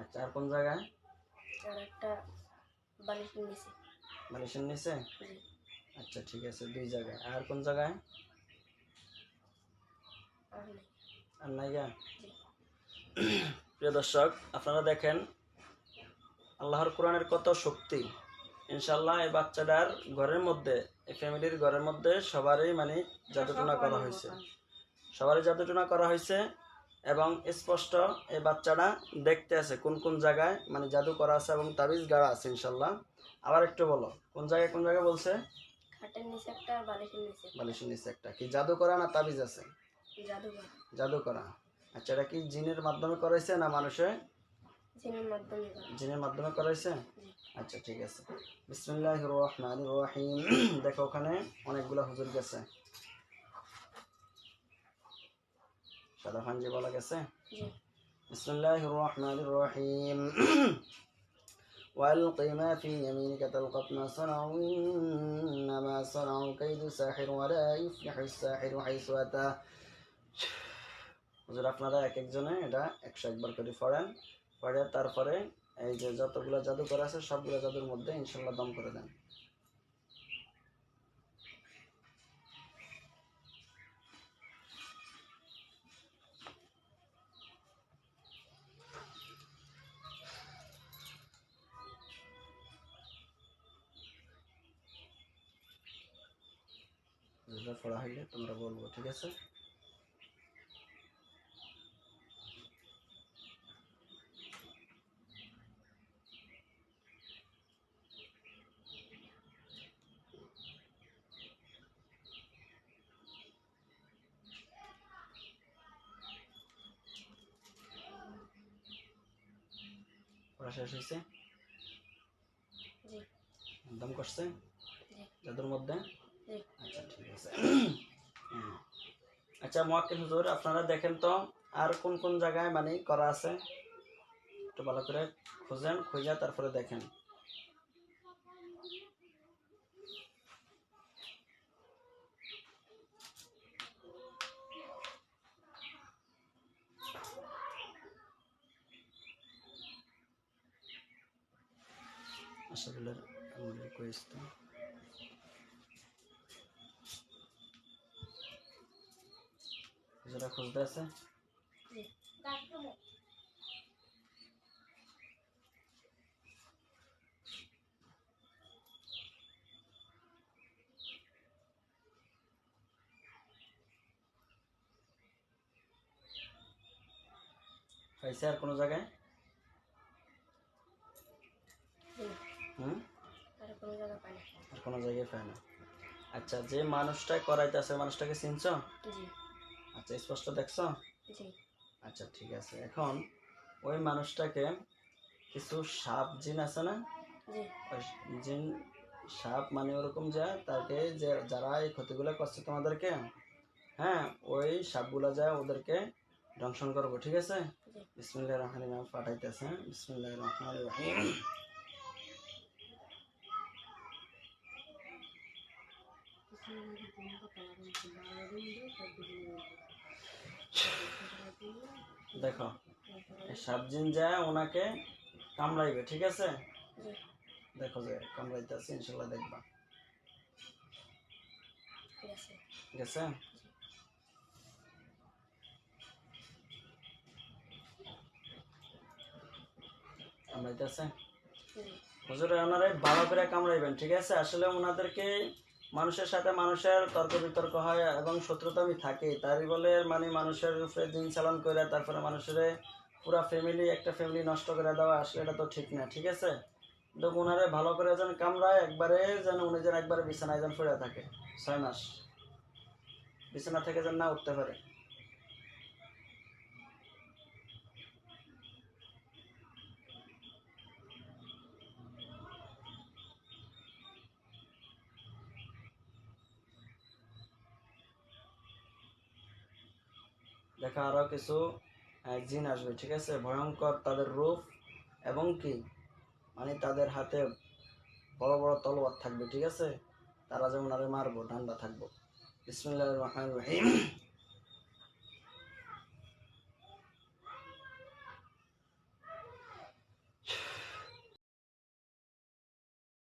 আচ্ছা আর কোন জায়গায়? আচ্ছা ঠিক আছে, দুই জায়গায়। আর কোন জায়গায়? প্রিয় দর্শক, আপনারা দেখেন, আল্লাহর কোরআনের কত শক্তি। ইনশাল্লাহ এই বাচ্চাটার ঘরের মধ্যে এই ফ্যামিলির ঘরের মধ্যে সবারই মানে জাদুটনা করা হয়েছে। সবারই জাদুটনা করা হয়েছে এবং স্পষ্ট এই বাচ্চাটা দেখতে আছে কোন কোন জায়গায় মানে জাদু করা আছে এবং তাবিজ গাড়া আছে ইনশাল্লাহ আবার একটু বলো কোন জায়গায় কোন জায়গায় বলছে? খাটের নিচে একটা বালিশের নিচে বালিশের নিচে একটা। কি জাদু করা না তাবিজ আছে? জাদু করা। আচ্ছা এটা কি জিনের মাধ্যমে করাইছে না মানুষে জিনের মাধ্যমে করা জিনের মাধ্যমে করাইছে জি আচ্ছা ঠিক আছে বিসমিল্লাহ রহমান রহিম দেখো ওখানে অনেকগুলো হুজুর গেছে সাদা ফাঞ্জি বলা গেছে জি বিসমিল্লাহ রহমান রহিম والق ما في يمينك تلقف ما صنعوا إنما صنعوا كيد ساحر ولا يفلح الساحر حيث أتى হুজুর আপনারা এক একজনে এটা একশো একবার করে পড়েন পড়ে তারপরে এই যে যতগুলো জাদু করা আছে, সবগুলো জাদুর মধ্যে ইনশাল্লাহ দম করে দেন। পড়া হইলে তোমরা বলব, ঠিক আছে? পড়া শেষ হয়েছে একদম করছে? যাদের মধ্যে? আচ্ছা ঠিক আছে। হুম। আচ্ছা মোয়াক্কিল হুজুর আপনারা দেখেন তো আর কোন কোন জায়গায় মানে করা আছে? একটু ভালো করে খুঁজেন খুঁজে তারপরে দেখেন। আশাফুলের আমার রিকোয়েস্ট যেটা খুঁজতে আছে জি পাইছে আর কোনো জায়গায় হুম? আর কোনো জায়গায় পায় না। আচ্ছা যে মানুষটা করাইতেছে মানুষটাকে চিনছ? আচ্ছা স্পষ্ট দেখছ? আচ্ছা ঠিক আছে। এখন ওই মানুষটাকে কিছু সাপ জিন আছে না? জিন সাপ মানে ওরকম যা তাকে যে যারা এই ক্ষতিগুলো করছে তোমাদেরকে হ্যাঁ ওই সাপগুলো যায় ওদেরকে দংশন করব ঠিক আছে? বিসমিল্লাহ রহমান পাঠাইতেছে বিসমিল্লাহ রহমান রহিম। দেখো সাপ যায়, ওনাকে কামড়াইবে, ঠিক আছে? দেখো যে কামড়াইতেছে, ইনশাল্লাহ দেখবা। ঠিক আছে ঠিক আছে হুজুর ওনারে ভালো করে কামড়াইবেন, ঠিক আছে? আসলে ওনাদেরকে মানুষের সাথে মানুষের তর্ক বিতর্ক হয় এবং শত্রুতা আমি থাকি। তারই বলে মানে মানুষের উপরে দিন চালান করে তারপরে মানুষের পুরা ফ্যামিলি একটা ফ্যামিলি নষ্ট করে দেওয়া আসলে এটা তো ঠিক না, ঠিক আছে? কিন্তু ওনারে ভালো করে যেন কামড়ায়, একবারে যেন উনি যেন একবারে বিছানায় যেন পড়ে থাকে, ছয় মাস। বিছানা থেকে যেন না উঠতে পারে। দেখা আরও কিছু জিন আসবে, ঠিক আছে? ভয়ঙ্কর তাদের রূপ এবং কি? মানে তাদের হাতে বড় বড় তলোয়ার থাকবে, ঠিক আছে? তারা যেমন আরে মারবো, ডান্ডা থাকব। বিসমিল্লাহির রহমান রহিম।